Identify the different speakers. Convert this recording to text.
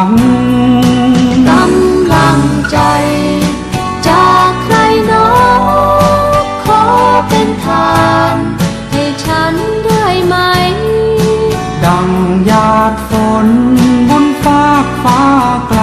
Speaker 1: ลัง
Speaker 2: กำลังใจ จากใครหนอขอเป็นทาน ให้ฉันได้ไหม
Speaker 1: ดังหยาดฝนบนฟากฟ้าไกล